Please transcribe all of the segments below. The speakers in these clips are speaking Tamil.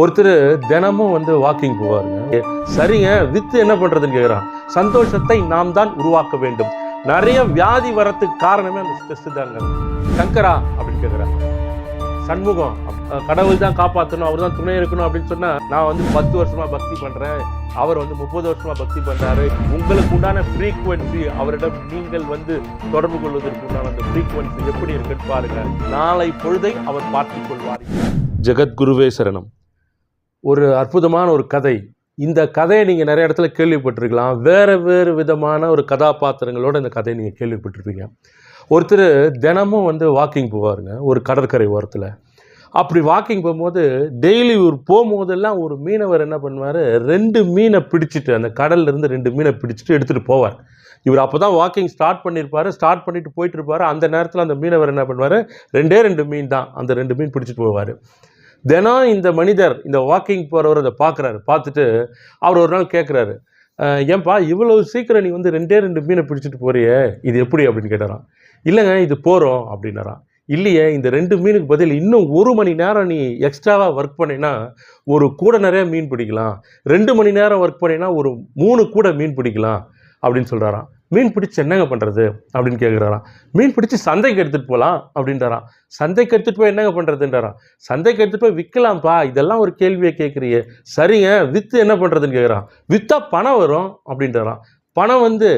ஒருத்தர் தினமும் வந்து வாக்கிங் போவாருங்க. சரிங்க வித்து என்ன பண்ணுறதுன்னு கேட்குறான் சந்தோஷத்தை நாம் தான் உருவாக்க வேண்டும். நிறைய வியாதி வரத்துக்கு காரணமே அந்த ஸ்ட்ரெஸ் தாங்க சங்கரா அப்படின்னு கேக்குறான் சண்முகம் கடவுள் தான் காப்பாற்றணும் அவர் தான் துணை இருக்கணும் அப்படின்னு சொன்னால் நான் வந்து பத்து வருஷமாக பக்தி பண்ணுறேன் அவர் வந்து முப்பது வருஷமாக பக்தி பண்ணுறாரு உங்களுக்கு உண்டான ஃப்ரீக்குவென்சி அவரிடம் நீங்கள் வந்து தொடர்பு கொள்வதற்கு உண்டான அந்த ஃப்ரீக்குவென்சி எப்படி இருக்குன்னு பாருங்க. நாளை பொழுதை அவர் பார்த்து கொள்வார். ஜெகத்குருவே சரணம். ஒரு அற்புதமான ஒரு கதை. இந்த கதையை நீங்கள் நிறைய இடத்துல கேள்விப்பட்டிருக்கலாம். வேறு வேறு விதமான ஒரு கதாபாத்திரங்களோட இந்த கதையை நீங்கள் கேள்விப்பட்டிருப்பீங்க. ஒருத்தர் தினமும் வந்து வாக்கிங் போவாருங்க ஒரு கடற்கரை ஓரத்தில். அப்படி வாக்கிங் போகும்போது டெய்லி ஒரு போகும்போதெல்லாம் ஒரு மீனவர் என்ன பண்ணுவார்? ரெண்டு மீனை பிடிச்சிட்டு அந்த கடல்லேருந்து ரெண்டு மீனை பிடிச்சிட்டு எடுத்துகிட்டு போவார். இவர் அப்போ தான் வாக்கிங் ஸ்டார்ட் பண்ணியிருப்பார் ஸ்டார்ட் பண்ணிட்டு போயிட்டு இருப்பாரு. அந்த நேரத்தில் அந்த மீனவர் என்ன பண்ணுவார்? ரெண்டே ரெண்டு மீன் தான். அந்த ரெண்டு மீன் பிடிச்சிட்டு போவார். தினம் இந்த மனிதர் இந்த வாக்கிங் போகிறவர் அதை பார்க்குறாரு. பார்த்துட்டு அவர் ஒரு நாள் கேட்குறாரு ஏன்பா இவ்வளவு சீக்கிரம் நீ வந்து ரெண்டே ரெண்டு மீனை பிடிச்சிட்டு போறியே? இது எப்படி? அப்படின்னு கேட்டாராம். இல்லைங்க இது போகிறோம் அப்படின்னாராம். இல்லையே இந்த ரெண்டு மீனுக்கு பதில் இன்னும் ஒரு மணி நேரம் நீ எக்ஸ்ட்ராவாக ஒர்க் பண்ணினா ஒரு கூட நிறைய மீன் பிடிக்கலாம். ரெண்டு மணி நேரம் ஒர்க் பண்ணினா ஒரு மூணு கூட மீன் பிடிக்கலாம் அப்படின்னு சொல்கிறாராம் மீன் பிடிச்சி என்னங்க பண்ணுறது அப்படின்னு கேட்குறாராம் மீன் பிடிச்சி சந்தைக்கு எடுத்துகிட்டு போகலாம் அப்படின்றாராம். சந்தைக்கு எடுத்துகிட்டு போய் என்னங்க பண்ணுறதுன்றாராம் சந்தைக்கு எடுத்துகிட்டு போய் விற்கலாம்ப்பா இதெல்லாம் ஒரு கேள்வியை கேட்குறியே சரிங்க விற்று என்ன பண்ணுறதுன்னு கேட்குறான் விற்றா பணம் வரும் அப்படின்றாராம். பணம் வந்து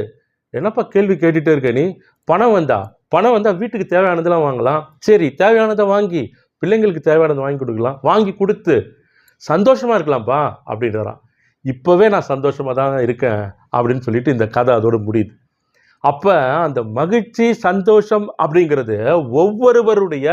என்னப்பா கேள்வி கேட்டுகிட்டே இருக்க நீ? பணம் வந்தா? பணம் வந்தால் வீட்டுக்கு தேவையானதெல்லாம் வாங்கலாம். சரி தேவையானதை வாங்கி பிள்ளைங்களுக்கு தேவையானதை வாங்கி கொடுக்கலாம். வாங்கி கொடுத்து சந்தோஷமாக இருக்கலாம்ப்பா அப்படின்றாராம். இப்போவே நான் சந்தோஷமாக தான் இருக்கேன் அப்படின்னு சொல்லிட்டு இந்த கதை அதோட முடியுது. அப்போ அந்த மகிழ்ச்சி சந்தோஷம் அப்படிங்கிறது ஒவ்வொருவருடைய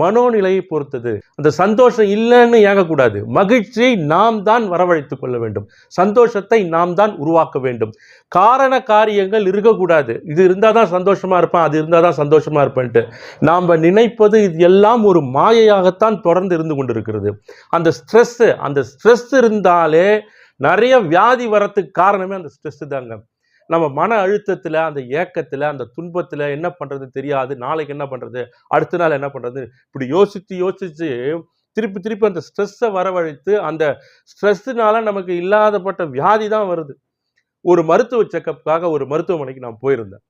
மனோநிலையை பொறுத்தது. அந்த சந்தோஷம் இல்லைன்னு ஏங்கக்கூடாது. மகிழ்ச்சியை நாம் தான் வரவழைத்து கொள்ள வேண்டும். சந்தோஷத்தை நாம் தான் உருவாக்க வேண்டும். காரண காரியங்கள் இருக்கக்கூடாது. இது இருந்தால் தான் சந்தோஷமாக இருப்பேன் அது இருந்தால் தான் சந்தோஷமாக இருப்பேன்ட்டு. நாம் நினைப்பது இது எல்லாம் ஒரு மாயையாகத்தான் தொடர்ந்து இருந்து கொண்டிருக்கிறது. அந்த ஸ்ட்ரெஸ்ஸு அந்த ஸ்ட்ரெஸ் இருந்தாலே நிறைய வியாதி வரத்துக்கு காரணமே அந்த ஸ்ட்ரெஸ்ஸு தாங்க. நம்ம மன அழுத்தத்தில் அந்த ஏக்கத்தில் அந்த துன்பத்தில் என்ன பண்ணுறது தெரியாது. நாளைக்கு என்ன பண்ணுறது அடுத்த நாள் என்ன பண்ணுறது இப்படி யோசித்து யோசித்து திருப்பி திருப்பி அந்த ஸ்ட்ரெஸ்ஸை வரவழைத்து அந்த ஸ்ட்ரெஸ்ஸுனால நமக்கு இல்லாதப்பட்ட வியாதி தான் வருது. ஒரு மருத்துவ செக்கப்புக்காக ஒரு மருத்துவமனைக்கு நான் போயிருந்தேன்.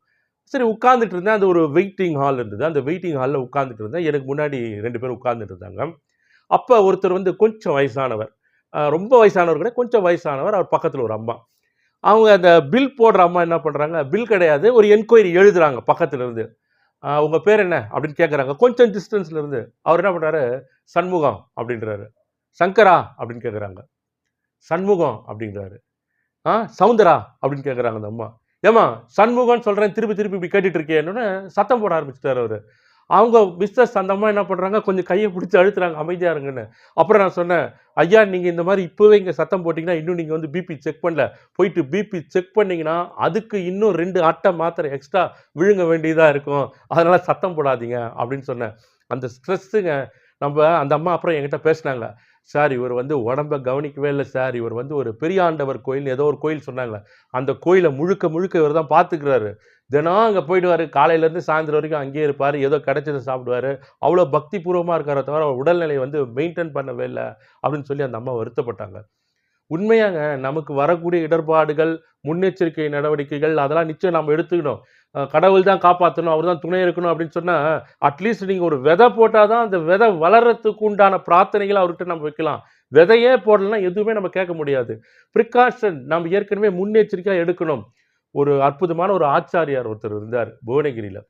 சரி உட்காந்துட்டு இருந்தேன். அந்த ஒரு வெயிட்டிங் ஹால் இருந்தது. அந்த வெயிட்டிங் ஹாலில் உட்காந்துட்டு இருந்தேன். எனக்கு முன்னாடி ரெண்டு பேரும் உட்காந்துட்டு இருந்தாங்க. அப்போ ஒருத்தர் வந்து கொஞ்சம் வயசானவர். ரொம்ப வயசானவர் கூட கொஞ்சம் வயசானவர். அவர் பக்கத்தில் ஒரு அம்மா. அவங்க அந்த பில் போடுற அம்மா என்ன பண்ணுறாங்க பில் கிடையாது. ஒரு என்கொயரி எழுதுகிறாங்க பக்கத்தில் இருந்து அஹ் பேர் என்ன? அப்படின்னு கேட்குறாங்க கொஞ்சம் டிஸ்டன்ஸ்லேருந்து அவர் என்ன பண்ணுறாரு சண்முகம் அப்படின்றாரு. சங்கரா அப்படின்னு கேட்குறாங்க சண்முகம் அப்படின்றாரு. ஆ சவுந்தரா அப்படின்னு கேட்குறாங்க அந்த அம்மா. ஏமா சண்முகம்னு சொல்கிறேன் திருப்பி திருப்பி இப்படி கேட்டுட்டு இருக்கேன்னு சத்தம் போட ஆரம்பிச்சிட்டார் அவர். அவங்க பிஸ்னஸ் அந்த அம்மா என்ன பண்ணுறாங்க கொஞ்சம் கையை பிடிச்சி அழுத்துறாங்க. அமைதியாக இருங்கன்னு. அப்புறம் நான் சொன்னேன் ஐயா நீங்கள் இந்த மாதிரி இப்போவே இங்கே சத்தம் போட்டிங்கன்னா இன்னும் நீங்கள் வந்து பிபி செக் பண்ணல. போயிட்டு பிபி செக் பண்ணிங்கன்னா அதுக்கு இன்னும் ரெண்டு அட்டை மாத்திரை எக்ஸ்ட்ரா விழுங்க வேண்டியதாக இருக்கும். அதனால் சத்தம் போடாதீங்க அப்படின்னு சொன்னேன். அந்த ஸ்ட்ரெஸ்ஸுங்க நம்ம அந்த அம்மா அப்புறம் என்கிட்ட பேசினாங்க. சார் இவர் வந்து உடம்ப கவனிக்கவே இல்லை சார். இவர் வந்து ஒரு பெரியாண்டவர் கோயில். ஏதோ ஒரு கோயில் சொன்னாங்களே? அந்த கோயிலை முழுக்க முழுக்க இவர் தான் பார்த்துக்கிறாரு. தினம் அங்கே போயிடுவார். காலையிலேருந்து சாயந்தரம் வரைக்கும் அங்கேயே இருப்பார். ஏதோ கிடைச்சதை சாப்பிடுவார். அவ்வளோ பக்தி பூர்வமாக இருக்கார தவிர அவர் உடல்நிலை வந்து மெயின்டைன் பண்ணவே இல்லை அப்படின்னு சொல்லி அந்த அம்மா வருத்தப்பட்டாங்க. உண்மையாங்க நமக்கு வரக்கூடிய இடர்பாடுகள் முன்னெச்சரிக்கை நடவடிக்கைகள் அதெல்லாம் நிச்சயம் நம்ம எடுத்துக்கணும். கடவுள் தான் காப்பாற்றணும் அவர் தான் துணை இருக்கணும் அப்படின்னு சொன்னால் அட்லீஸ்ட் நீங்கள் ஒரு விதை போட்டால் தான் அந்த விதை வளர்றதுக்கு உண்டான பிரார்த்தனைகளை அவர்கிட்ட நம்ம வைக்கலாம். விதையே போடலன்னா எதுவுமே நம்ம கேட்க முடியாது. ப்ரிகாஷன் நம்ம ஏற்கனவே முன்னெச்சரிக்கையாக எடுக்கணும். ஒரு அற்புதமான ஒரு ஆச்சாரியார் ஒருத்தர் இருந்தார் புவனகிரியில்.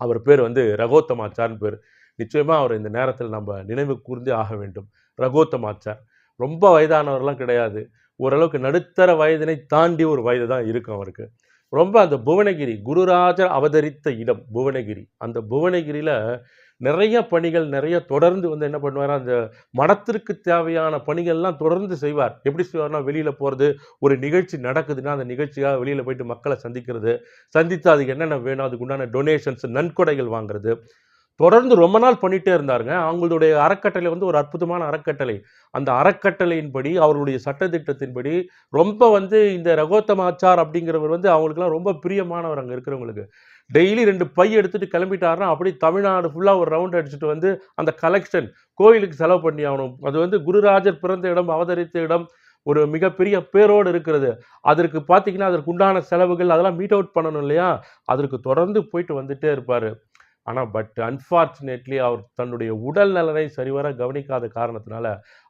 அவர் பேர் வந்து ரகோத்தமாச்சார்னு பேர். நிச்சயமாக அவர் இந்த நேரத்தில் நம்ம நினைவு கூர்ந்தே ஆக வேண்டும். ரகோத்தமாச்சார். ரொம்ப வயதானவர்லாம் கிடையாது. ஓரளவுக்கு நடுத்தர வயதினை தாண்டி ஒரு வயது தான் இருக்கும் அவருக்கு. ரொம்ப அந்த புவனகிரி குருராஜர் அவதரித்த இடம் புவனகிரி. அந்த புவனகிரியில் நிறைய பணிகள் நிறைய தொடர்ந்து வந்து என்ன பண்ணுவார் அந்த மடத்திற்கு தேவையான பணிகள்லாம் தொடர்ந்து செய்வார். எப்படி செய்வார்னா வெளியில் போகிறது ஒரு நிகழ்ச்சி நடக்குதுன்னா அந்த நிகழ்ச்சியாக வெளியில் போயிட்டு மக்களை சந்திக்கிறது சந்தித்து அதுக்கு என்னென்ன வேணும் அதுக்கு உண்டான டொனேஷன்ஸ் நன்கொடைகள் வாங்குறது தொடர்ந்து ரொம்ப நாள் பண்ணிகிட்டே இருந்தாருங்க. அவங்களுடைய அறக்கட்டளை வந்து ஒரு அற்புதமான அறக்கட்டளை. அந்த அறக்கட்டளையின்படி அவருடைய சட்டத்திட்டத்தின்படி ரொம்ப வந்து இந்த ரகோத்தமாச்சார் அப்படிங்கிறவர் வந்து அவங்களுக்குலாம் ரொம்ப பிரியமானவர் அங்கே இருக்கிறவங்களுக்கு. டெய்லி ரெண்டு பை எடுத்துகிட்டு கிளம்பிட்டாருன்னா அப்படி தமிழ்நாடு ஃபுல்லாக ஒரு ரவுண்ட் அடிச்சுட்டு வந்து அந்த கலெக்ஷன் கோயிலுக்கு செலவு பண்ணி ஆகணும். அது வந்து குருராஜர் பிறந்த இடம் அவதரித்த இடம் ஒரு மிகப்பெரிய பேரோடு இருக்கிறது. அதற்கு பார்த்தீங்கன்னா அதற்கு உண்டான செலவுகள் அதெல்லாம் மீட் அவுட் பண்ணணும் இல்லையா? அதற்கு தொடர்ந்து போயிட்டு வந்துட்டே இருப்பார். ஆனால் பட் அன்ஃபார்ச்சுனேட்லி அவர் தன்னுடைய உடல் நலனை சரிவர கவனிக்காத காரணத்தினால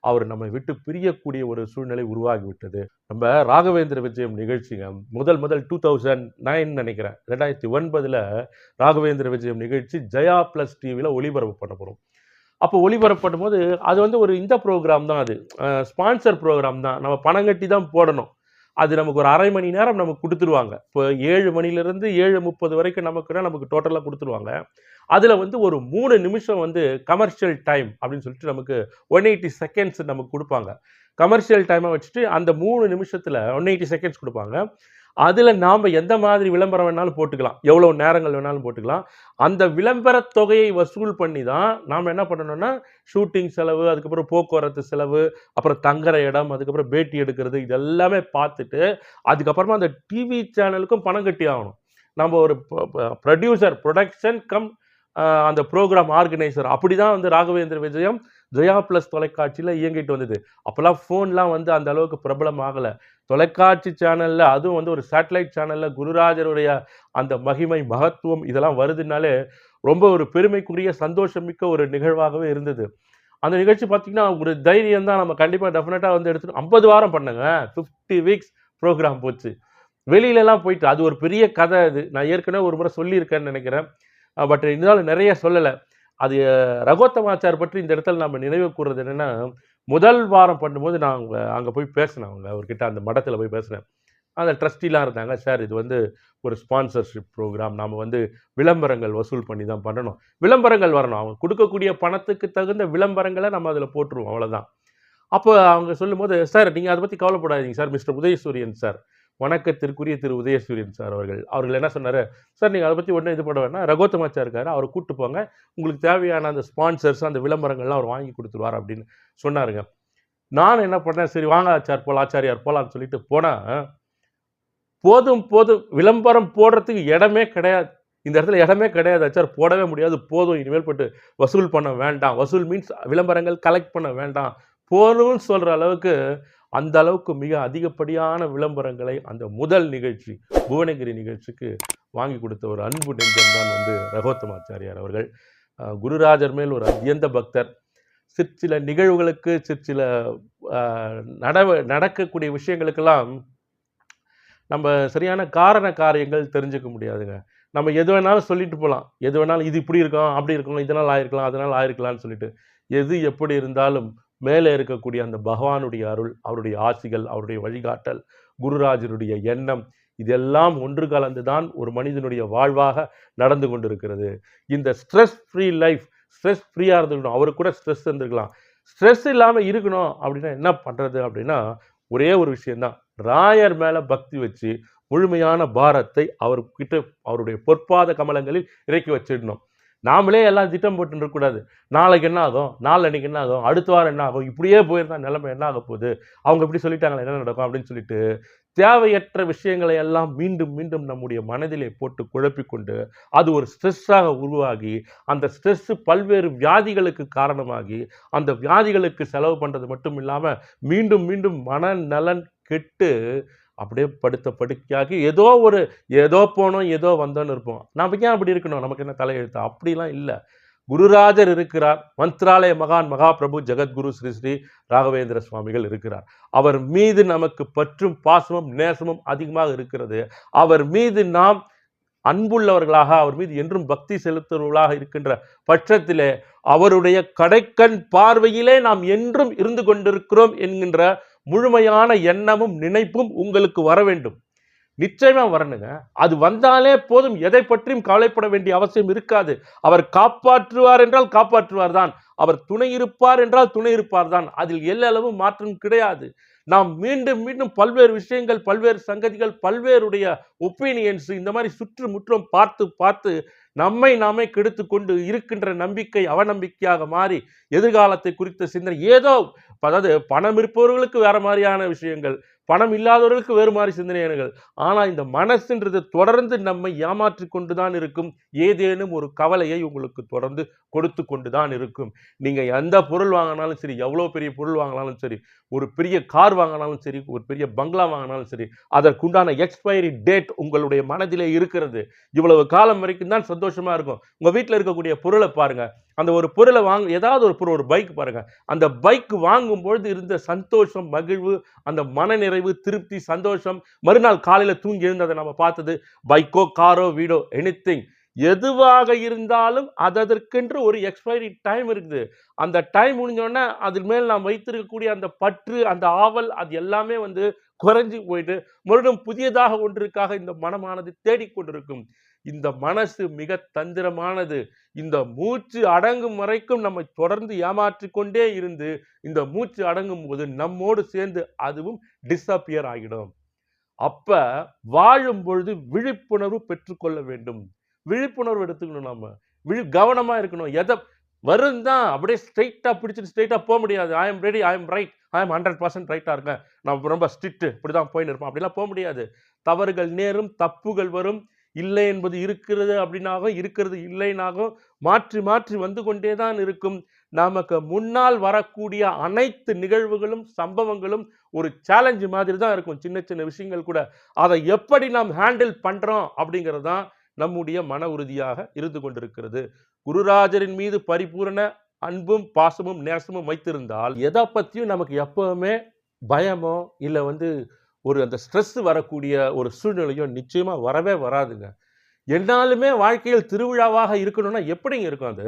அவர் நம்மை விட்டு பிரியக்கூடிய ஒரு சூழ்நிலை உருவாகிவிட்டது. நம்ம ராகவேந்திர விஜயம் நிகழ்ச்சிங்க முதல் முதல் டூ தௌசண்ட் நைன் நினைக்கிறேன். ரெண்டாயிரத்தி ஒன்பதில் ராகவேந்திர விஜயம் நிகழ்ச்சி ஜயா ப்ளஸ் டிவியில் ஒளிபரப்பு பண்ண போகிறோம் அப்போ ஒளிபரப்பு பண்ணும்போது அது வந்து ஒரு இந்த ப்ரோக்ராம் தான் அது. ஸ்பான்சர் ப்ரோக்ராம் தான். நம்ம பணம் கட்டி தான் போடணும். அது நமக்கு ஒரு அரை மணி நேரம் நமக்கு கொடுத்துருவாங்க. இப்போ ஏழு மணிலேருந்து ஏழு முப்பது வரைக்கும் நமக்குன்னா நமக்கு டோட்டலாக கொடுத்துருவாங்க. அதில் வந்து ஒரு மூணு நிமிஷம் வந்து கமர்ஷியல் டைம் அப்படின்னு சொல்லிட்டு நமக்கு ஒன் எயிட்டி செகண்ட்ஸ் நமக்கு கொடுப்பாங்க. கமர்ஷியல் டைமை வச்சுட்டு அந்த மூணு நிமிஷத்தில் ஒன் எயிட்டி செகண்ட்ஸ் கொடுப்பாங்க. அதில் நாம் எந்த மாதிரி விளம்பரம் வேணாலும் போட்டுக்கலாம். எவ்வளோ நேரங்கள் வேணாலும் போட்டுக்கலாம். அந்த விளம்பர தொகையை வசூல் பண்ணி தான் நாம் என்ன பண்ணணும்னா ஷூட்டிங் செலவு அதுக்கப்புறம் போக்குவரத்து செலவு அப்புறம் தங்குற இடம் அதுக்கப்புறம் பேட்டி எடுக்கிறது இது எல்லாமே பார்த்துட்டு அதுக்கப்புறமா அந்த டிவி சேனலுக்கும் பணம் கட்டி ஆகணும். நம்ம ஒரு ப்ரொடியூசர் ப்ரொடக்ஷன் கம் அந்த ப்ரோக்ராம் ஆர்கனைசர் அப்படி தான் வந்து ராகவேந்திர விஜயம் ஜெயா ப்ளஸ் தொலைக்காட்சியில் இயங்கிட்டு வந்தது. அப்போல்லாம் ஃபோன்லாம் வந்து அந்த அளவுக்கு பிரபலம் ஆகலை. தொலைக்காட்சி சேனலில் அதுவும் வந்து ஒரு சேட்டலைட் சேனலில் குருராஜருடைய அந்த மகிமை மகத்துவம் இதெல்லாம் வருதுனாலே ரொம்ப ஒரு பெருமைக்குரிய சந்தோஷமிக்க ஒரு நிகழ்வாகவே இருந்தது. அந்த நிகழ்ச்சி பார்த்தீங்கன்னா ஒரு தைரியம் தான். நம்ம கண்டிப்பாக டெஃபினட்டாக வந்து எடுத்துட்டு ஐம்பது வாரம் பண்ணுங்க. ஃபிஃப்டி வீக்ஸ் ப்ரோக்ராம் போச்சு. வெளியிலலாம் போயிட்டு அது ஒரு பெரிய கதை அது. நான் ஏற்கனவே ஒரு முறை சொல்லியிருக்கேன்னு நினைக்கிறேன். பட் இருந்தாலும் நிறைய சொல்லலை. அது ரகோத்தமாச்சார் பற்றி இந்த இடத்துல நம்ம நினைவு கூறுறது என்னென்னா முதல் வாரம் பண்ணும்போது நான் அவங்க அங்கே போய் பேசினேன் அவங்க அவர்கிட்ட அந்த மடத்தில் போய் பேசினேன். அந்த ட்ரஸ்டிலாம் இருந்தாங்க சார் இது வந்து ஒரு ஸ்பான்சர்ஷிப் ப்ரோக்ராம். நாம் வந்து விளம்பரங்கள் வசூல் பண்ணி தான் பண்ணணும். விளம்பரங்கள் வரணும். அவங்க கொடுக்கக்கூடிய பணத்துக்கு தகுந்த விளம்பரங்களை நம்ம அதில் போட்டுருவோம் அவ்வளோதான் அப்போ அவங்க சொல்லும்போது சார் நீங்கள் அதை பற்றி கவலைப்படாதீங்க சார் மிஸ்டர் உதயசூரியன் சார். வணக்கத்திற்குரிய திரு உதயசூரியன் சார் அவர்கள். அவர்கள் என்ன சொன்னார்? சார் நீங்கள் அதை பற்றி ஒன்றும் இது பண்ண வேணாம் ரகோத்தமாச்சா இருக்கார். அவரை கூப்பிட்டு போங்க. உங்களுக்கு தேவையான அந்த ஸ்பான்சர்ஸ் அந்த விளம்பரங்கள்லாம் அவர் வாங்கி கொடுத்துருவார் அப்படின்னு சொன்னாருங்க. நான் என்ன பண்ணேன்? சரி வாங்க ஆச்சார் போல ஆச்சாரியார் போலான்னு சொல்லிட்டு போனால் போதும் போதும். விளம்பரம் போடுறதுக்கு இடமே கிடையாது. இந்த இடத்துல இடமே கிடையாது ஆச்சார். போடவே முடியாது. போதும். இனிமேல் போட்டு வசூல் பண்ண வேண்டாம். வசூல் மீன்ஸ் விளம்பரங்கள் கலெக்ட் பண்ண வேண்டாம். போதும்னு சொல்கிற அளவுக்கு அந்த அளவுக்கு மிக அதிகப்படியான விளம்பரங்களை அந்த முதல் நிகழ்ச்சி புவனகிரி நிகழ்ச்சிக்கு வாங்கி கொடுத்த ஒரு அன்பு நெஞ்சம் தான் வந்து ரகோத்தமாச்சாரியார் அவர்கள். குருராஜர் மேல் ஒரு அத்தியந்த பக்தர். சிற்சில நிகழ்வுகளுக்கு சிற்சில நடவ நடக்கக்கூடிய விஷயங்களுக்கெல்லாம் நம்ம சரியான காரண காரியங்கள் தெரிஞ்சுக்க முடியாதுங்க. நம்ம எது வேணாலும் சொல்லிட்டு போகலாம் எது வேணாலும் இது இப்படி இருக்கும் அப்படி இருக்கணும் இதனால் ஆயிருக்கலாம் அதனால் ஆயிருக்கலாம்னு சொல்லிட்டு எது எப்படி இருந்தாலும் மேலே இருக்கக்கூடிய அந்த பகவானுடைய அருள் அவருடைய ஆசிகள் அவருடைய வழிகாட்டல் குருராஜருடைய எண்ணம் இதெல்லாம் ஒன்று கலந்து தான் ஒரு மனிதனுடைய வாழ்வாக நடந்து கொண்டிருக்கிறது. இந்த ஸ்ட்ரெஸ் ஃப்ரீ லைஃப் ஸ்ட்ரெஸ் ஃப்ரீயாக இருந்துக்கணும். அவருக்கு கூட ஸ்ட்ரெஸ் இருந்திருக்கலாம். ஸ்ட்ரெஸ் இல்லாமல் இருக்கணும் அப்படின்னா என்ன பண்ணுறது அப்படின்னா ஒரே ஒரு விஷயந்தான் ராயர் மேலே பக்தி வச்சு முழுமையான பாரத்தை அவர்கிட்ட அவருடைய பொற்பாத கமலங்களில் இறக்கி வச்சிடணும். நாமளே எல்லாம் திட்டம் போட்டு இருக்கக்கூடாது. நாளைக்கு என்ன ஆகும்? நாளன்னைக்கு என்ன ஆகும்? அடுத்த வாரம் என்ன ஆகும்? இப்படியே போயிருந்தா நிலைமை என்ன ஆக போகுது? அவங்க இப்படி சொல்லிட்டாங்களே என்ன நடக்கும் அப்படின்னு சொல்லிட்டு தேவையற்ற விஷயங்களை எல்லாம் மீண்டும் மீண்டும் நம்முடைய மனதிலே போட்டு குழப்பிக்கொண்டு அது ஒரு ஸ்ட்ரெஸ்ஸாக உருவாகி அந்த ஸ்ட்ரெஸ்ஸு பல்வேறு வியாதிகளுக்கு காரணமாகி அந்த வியாதிகளுக்கு செலவு பண்ணுறது மட்டும் இல்லாமல் மீண்டும் மீண்டும் மனநலன் கெட்டு அப்படியே படுத்த படுக்கையாகி ஏதோ ஒரு ஏதோ போனோம் ஏதோ வந்தோன்னு இருப்போம். நம்ம ஏன் அப்படி இருக்கணும்? நமக்கு என்ன தலையெழுத்து? அப்படிலாம் இல்லை. குருராஜர் இருக்கிறார். மந்த்ராலய மகான் மகாபிரபு ஜெகத்குரு ஸ்ரீ ஸ்ரீ ராகவேந்திர சுவாமிகள் இருக்கிறார். அவர் மீது நமக்கு பற்றும் பாசமும் நேசமும் அதிகமாக இருக்கிறது. அவர் மீது நாம் அன்புள்ளவர்களாக அவர் மீது என்றும் பக்தி செலுத்துவர்களாக இருக்கின்ற பட்சத்திலே அவருடைய கடைக்கண் பார்வையிலே நாம் என்றும் இருந்து கொண்டிருக்கிறோம் என்கின்ற முழுமையான எண்ணமும் நினைப்பும் உங்களுக்கு வர வேண்டும். நிச்சயமாக வரணுங்க. அது வந்தாலே போதும். எதை பற்றியும் கவலைப்பட வேண்டிய அவசியம் இருக்காது. அவர் காப்பாற்றுவார் என்றால் காப்பாற்றுவார் தான். அவர் துணை இருப்பார் என்றால் துணை இருப்பார் தான். அதில் எல்லளவு மாற்றம் கிடையாது. நாம் மீண்டும் மீண்டும் பல்வேறு விஷயங்கள் பல்வேறு சங்கதிகள் பல்வேறுடைய ஒப்பீனியன்ஸ் இந்த மாதிரி சுற்று முற்றும் பார்த்து பார்த்து நம்மை நாமே கெடுத்து கொண்டு இருக்கின்ற நம்பிக்கை அவநம்பிக்கையாக மாறி எதிர்காலத்தை குறித்த சிந்தனை. ஏதோ அதாவது பணம் இருப்பவர்களுக்கு வேற மாதிரியான விஷயங்கள் பணம் இல்லாதவர்களுக்கு வேறு மாதிரி சிந்தனைகள் ஆனால் இந்த மனசுன்றது தொடர்ந்து நம்மை ஏமாற்றி கொண்டு தான் இருக்கும். ஏதேனும் ஒரு கவலையை உங்களுக்கு தொடர்ந்து கொடுத்து கொண்டு தான் இருக்கும். நீங்கள் எந்த பொருள் வாங்கினாலும் சரி எவ்வளோ பெரிய பொருள் வாங்கினாலும் சரி ஒரு பெரிய கார் வாங்கினாலும் சரி ஒரு பெரிய பங்களா வாங்கினாலும் சரி அதற்குண்டான எக்ஸ்பைரி டேட் உங்களுடைய மனதிலே இருக்கிறது. இவ்வளவு காலம் வரைக்கும் தான் சந்தோஷமாக இருக்கும். உங்கள் வீட்டில் இருக்கக்கூடிய பொருளை பாருங்கள் அந்த ஒரு பொருளை வாங்க ஏதாவது ஒரு பொருள் ஒரு பைக் பாருங்கள் அந்த பைக் வாங்கும் பொழுது இருந்த சந்தோஷம் மகிழ்வு அந்த மனநிறைவு திருப்தி சந்தோஷம் மறுநாள் காலையில் தூங்கி எழுந்ததை நம்ம பார்த்தது பைக்கோ காரோ வீடோ எனிதிங் எதுவாக இருந்தாலும் அதற்கென்று ஒரு எக்ஸ்பைரி டைம் இருக்குது. அந்த டைம் முடிஞ்சோடனே அதில் மேல் நாம் வைத்திருக்கக்கூடிய அந்த பற்று அந்த ஆவல் அது எல்லாமே வந்து குறைஞ்சி போயிட்டு மறுபடியும் புதியதாக ஒன்றிற்காக இந்த மனமானது தேடிக்கொண்டிருக்கும். இந்த மனசு மிக தந்திரமானது. இந்த மூச்சு அடங்கும் வரைக்கும் நம்மை தொடர்ந்து ஏமாற்றி கொண்டே இருந்து இந்த மூச்சு அடங்கும் போது நம்மோடு சேர்ந்து அதுவும் டிஸப்பியர் ஆகிடும். அப்ப வாழும் பொழுது விழிப்புணர்வு பெற்றுக்கொள்ள வேண்டும். விழிப்புணர்வு எடுத்துக்கணும் நம்ம விழி கவனமா இருக்கணும். எதை வரும் தான் அப்படியே ஸ்ட்ரைட்டாக பிடிச்சிட்டு ஸ்ட்ரைட்டாக போக முடியாது. I am ready I am right I am hundred percent ரைட்டாக இருக்கேன். நான் ரொம்ப ஸ்ட்ரிக்ட்டு இப்படி தான் போயின்னு இருப்பேன். அப்படிலாம் போக முடியாது. தவறுகள் நேரும் தப்புகள் வரும். இல்லை என்பது இருக்கிறது அப்படின்னாகும் இருக்கிறது இல்லைனாகும் மாற்றி மாற்றி வந்து கொண்டே தான் இருக்கும். நமக்கு முன்னால் வரக்கூடிய அனைத்து நிகழ்வுகளும் சம்பவங்களும் ஒரு சேலஞ்சு மாதிரி தான் இருக்கும். சின்ன சின்ன விஷயங்கள் கூட. அதை எப்படி நாம் ஹேண்டில் பண்ணுறோம் அப்படிங்கிறது தான் நம்முடைய மன உறுதியாக இருந்து கொண்டிருக்கிறது. குருராஜரின் மீது பரிபூரண அன்பும் பாசமும் நேசமும் வைத்திருந்தால் எதை பற்றியும் நமக்கு எப்பவுமே பயமோ இல்லை வந்து ஒரு அந்த ஸ்ட்ரெஸ் வரக்கூடிய ஒரு சூழ்நிலையும் நிச்சயமாக வரவே வராதுங்க. என்னாலுமே வாழ்க்கையில் திருவிழாவாக இருக்கணும்னா எப்படிங்க இருக்கும் அது?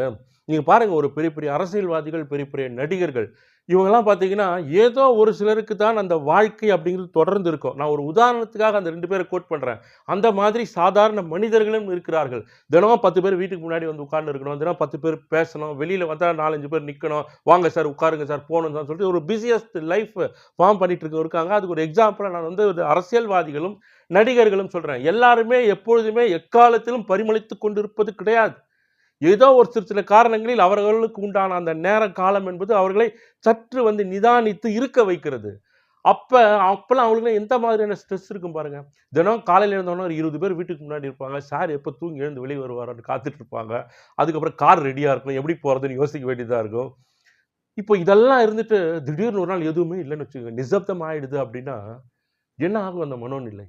நீங்கள் பாருங்கள் ஒரு பெரிய பெரிய அரசியல்வாதிகள் பெரிய பெரிய நடிகர்கள் இவங்கெல்லாம் பார்த்தீங்கன்னா ஏதோ ஒரு சிலருக்கு தான் அந்த வாழ்க்கை அப்படிங்கிறது தொடர்ந்து இருக்கும். நான் ஒரு உதாரணத்துக்காக அந்த ரெண்டு பேரை கோட் பண்ணுறேன் அந்த மாதிரி சாதாரண மனிதர்களும் இருக்கிறார்கள். தினமும் பத்து பேர் வீட்டுக்கு முன்னாடி வந்து உட்கார்ந்து இருக்கணும். தினம் பத்து பேர் பேசணும். வெளியில் வந்தால் நாலஞ்சு பேர் நிற்கணும் வாங்க சார் உட்காருங்க சார் போகணும் தான் சொல்லிட்டு ஒரு பிஸியஸ்ட் லைஃப் ஃபார்ம் பண்ணிட்டு இருக்க இருக்காங்க. அதுக்கு ஒரு எக்ஸாம்பிளாக நான் வந்து அரசியல்வாதிகளும் நடிகர்களும் சொல்கிறேன் எல்லாருமே எப்பொழுதுமே எக்காலத்திலும் பரிமளித்து கொண்டிருப்பது கிடையாது. ஏதோ ஒரு சிறு சில காரணங்களில் அவர்களுக்கு உண்டான அந்த நேர காலம் என்பது அவர்களை சற்று வந்து நிதானித்து இருக்க வைக்கிறது. அப்போ அப்போல்லாம் அவங்களுக்கு எந்த மாதிரியான ஸ்ட்ரெஸ் இருக்கும் பாருங்கள் தினம் காலையில் இருந்தோன்னா ஒரு இருபது பேர் வீட்டுக்கு முன்னாடி இருப்பாங்க. சார் எப்போ தூங்கி எழுந்து வெளியே வருவார்னு காத்துட்டு இருப்பாங்க. அதுக்கப்புறம் கார் ரெடியாக இருக்கும் எப்படி போகிறதுன்னு யோசிக்க வேண்டியதாக இருக்கும். இப்போ இதெல்லாம் இருந்துட்டு திடீர்னு ஒரு நாள் எதுவுமே இல்லைன்னு வச்சுக்கோங்க. நிசப்தம் ஆகிடுது அப்படின்னா என்ன ஆகும் அந்த மனோநிலை?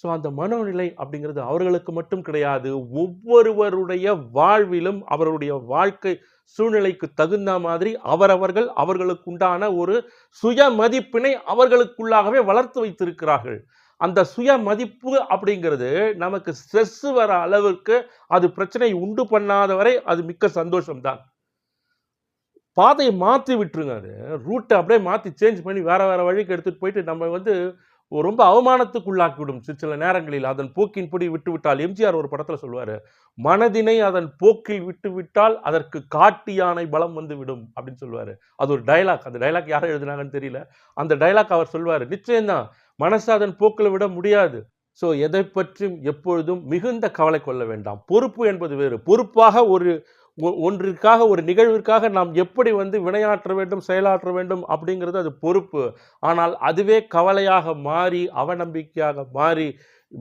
ஸோ அந்த மனோநிலை அப்படிங்கிறது அவர்களுக்கு மட்டும் கிடையாது ஒவ்வொருவருடைய வாழ்விலும் அவருடைய வாழ்க்கை சூழ்நிலைக்கு தகுந்த மாதிரி அவரவர்கள் அவர்களுக்கு உண்டான ஒரு சுய மதிப்பினை அவர்களுக்குள்ளாகவே வளர்த்து வைத்திருக்கிறார்கள். அந்த சுய மதிப்பு அப்படிங்கிறது நமக்கு ஸ்ட்ரெஸ் வர அளவுக்கு அது பிரச்சனை உண்டு பண்ணாத வரை அது மிக்க சந்தோஷம்தான். பாதையை மாற்றி விட்டுருங்க அது. ரூட்டை அப்படியே மாற்றி சேஞ்ச் பண்ணி வேறு வேறு வழிக்கு எடுத்துகிட்டு போயிட்டு நம்ம வந்து ரொம்ப அவமானத்துக்குள்ளாக்கிவிடும். சில சில நேரங்களில் அதன் போக்கின்படி விட்டு விட்டுவிட்டால் எம்ஜிஆர் ஒரு படத்தில் சொல்லுவார் மனதினை அதன் போக்கில் விட்டுவிட்டால் அதற்கு காட்டு யானை பலம் வந்து விடும் அப்படின்னு சொல்லுவார். அது ஒரு டைலாக் அந்த டைலாக் யாரை எழுதினாங்கன்னு தெரியல. அந்த டைலாக் அவர் சொல்லுவார் நிச்சயம்தான் மனசை அதன் போக்கில் விட முடியாது. ஸோ எதை பற்றியும் எப்பொழுதும் மிகுந்த கவலை கொள்ள வேண்டாம். பொறுப்பு என்பது வேறு. பொறுப்பாக ஒரு ஒன்றிற்காக ஒரு நிகழ்விற்காக நாம் எப்படி வந்து வினையாற்ற வேண்டும் செயலாற்ற வேண்டும் அப்படிங்கிறது அது பொறுப்பு. ஆனால் அதுவே கவலையாக மாறி அவநம்பிக்கையாக மாறி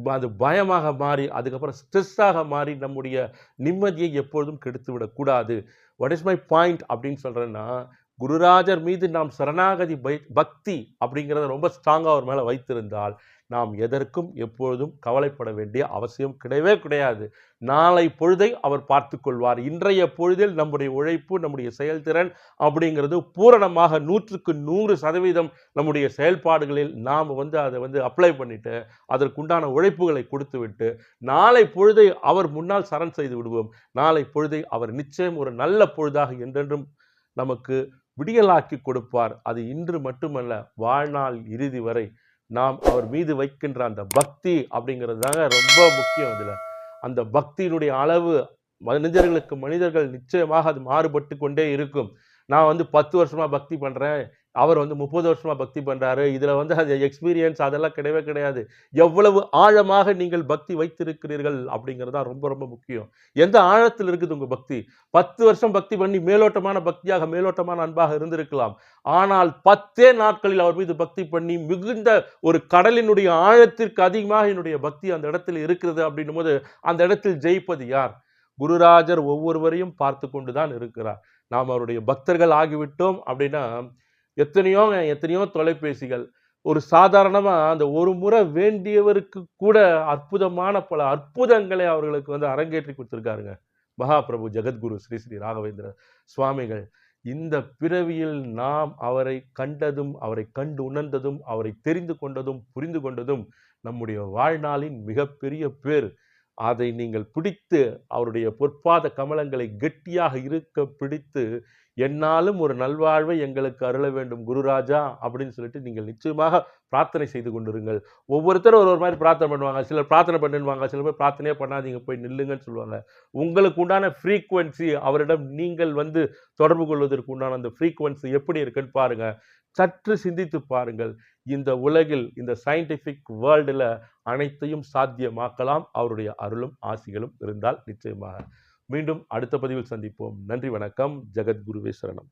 அது பயமாக மாறி அதுக்கப்புறம் ஸ்ட்ரெஸ்ஸாக மாறி நம்முடைய நிம்மதியை எப்பொழுதும் கெடுத்து விடக்கூடாது வாட் இஸ் மை பாயிண்ட் அப்படின்னு சொல்கிறேன்னா குருராஜர் மீது நாம் சரணாகதி பக்தி அப்படிங்கிறத ரொம்ப ஸ்ட்ராங்காக அவர் மேலே வைத்திருந்தால் நாம் எதற்கும் எப்பொழுதும் கவலைப்பட வேண்டிய அவசியம் கிடையவே கிடையாது. நாளை பொழுதை அவர் பார்த்து கொள்வார். இன்றைய பொழுதில் நம்முடைய உழைப்பு நம்முடைய செயல்திறன் அப்படிங்கிறது பூரணமாக நூற்றுக்கு நூறு சதவீதம் நம்முடைய செயல்பாடுகளில் நாம் வந்து அதை வந்து அப்ளை பண்ணிட்டு அதற்குண்டான உழைப்புகளை கொடுத்துவிட்டு நாளை பொழுதை அவர் முன்னால் சரண் செய்து விடுவோம். நாளை பொழுதை அவர் நிச்சயம் ஒரு நல்ல பொழுதாக என்றென்றும் நமக்கு விடியலாக்கி கொடுப்பார். அது இன்று மட்டுமல்ல வாழ்நாள் இறுதி வரை நாம் அவர் மீது வைக்கின்ற அந்த பக்தி அப்படிங்கிறது தாங்க ரொம்ப முக்கியம் இதில். அந்த பக்தியினுடைய அளவு மனிதர்களுக்கு மனிதர்கள் நிச்சயமாக அது மாறுபட்டு கொண்டே இருக்கும். நான் வந்து பத்து வருஷமாக பக்தி பண்ணுறேன் அவர் வந்து முப்பது வருஷமாக பக்தி பண்ணுறாரு இதில் வந்து அது எக்ஸ்பீரியன்ஸ் அதெல்லாம் கிடையவே கிடையாது. எவ்வளவு ஆழமாக நீங்கள் பக்தி வைத்திருக்கிறீர்கள் அப்படிங்கிறது தான் ரொம்ப ரொம்ப முக்கியம். எந்த ஆழத்தில் இருக்குது உங்கள் பக்தி? பத்து வருஷம் பக்தி பண்ணி மேலோட்டமான பக்தியாக மேலோட்டமான அன்பாக இருந்திருக்கலாம். ஆனால் பத்தே நாட்களில் அவர் மீது பக்தி பண்ணி மிகுந்த ஒரு கடலினுடைய ஆழத்திற்கு அதிகமாக என்னுடைய பக்தி அந்த இடத்தில் இருக்கிறது அப்படின்னும் போது அந்த இடத்தில் ஜெயிப்பது யார்? குருராஜர் ஒவ்வொருவரையும் பார்த்து கொண்டு தான் இருக்கிறார். நாம் அவருடைய பக்தர்கள் ஆகிவிட்டோம் அப்படின்னா எத்தனையோ எத்தனையோ தொலைபேசிகள். ஒரு சாதாரணமாக அந்த ஒரு முறை வேண்டியவருக்கு கூட அற்புதமான பல அற்புதங்களை அவர்களுக்கு வந்து அரங்கேற்றி கொடுத்துருக்காருங்க. மகாபிரபு ஜெகத்குரு ஸ்ரீ ஸ்ரீ ராகவேந்திர சுவாமிகள். இந்த பிறவியில் நாம் அவரை கண்டதும் அவரை கண்டு உணர்ந்ததும் அவரை தெரிந்து கொண்டதும் புரிந்து கொண்டதும் நம்முடைய வாழ்நாளின் மிகப்பெரிய பேர் அதை நீங்கள் பிடித்து அவருடைய பொற்பாத கமலங்களை கெட்டியாக இருக்க பிடித்து என்னாலும் ஒரு நல்வாழ்வை எங்களுக்கு அருள வேண்டும் குருராஜா அப்படின்னு சொல்லிட்டு நீங்கள் நிச்சயமாக பிரார்த்தனை செய்து கொண்டிருங்கள். ஒவ்வொருத்தரும் ஒரு ஒரு மாதிரி பிரார்த்தனை பண்ணுவாங்க. சிலர் பிரார்த்தனை பண்ணுவாங்க சில பேர் பிரார்த்தனையே பண்ணாதீங்க போய் நில்லுங்கன்னு சொல்லுவாங்க. உங்களுக்கு உண்டான ஃப்ரீக்குவென்சி அவரிடம் நீங்கள் வந்து தொடர்பு கொள்வதற்கு உண்டான அந்த ஃப்ரீக்குவென்சி எப்படி இருக்குன்னு பாருங்கள் சற்று சிந்தித்து பாருங்கள். இந்த உலகில் இந்த சயின்டிஃபிக் வேர்ல்டில் அனைத்தையும் சாத்தியமாக்கலாம். அவருடைய அருளும் ஆசிகளும் இருந்தால் நிச்சயமாக. மீண்டும் அடுத்த பதிவில் சந்திப்போம். நன்றி வணக்கம். ஜெகத்குருவே சரணம்.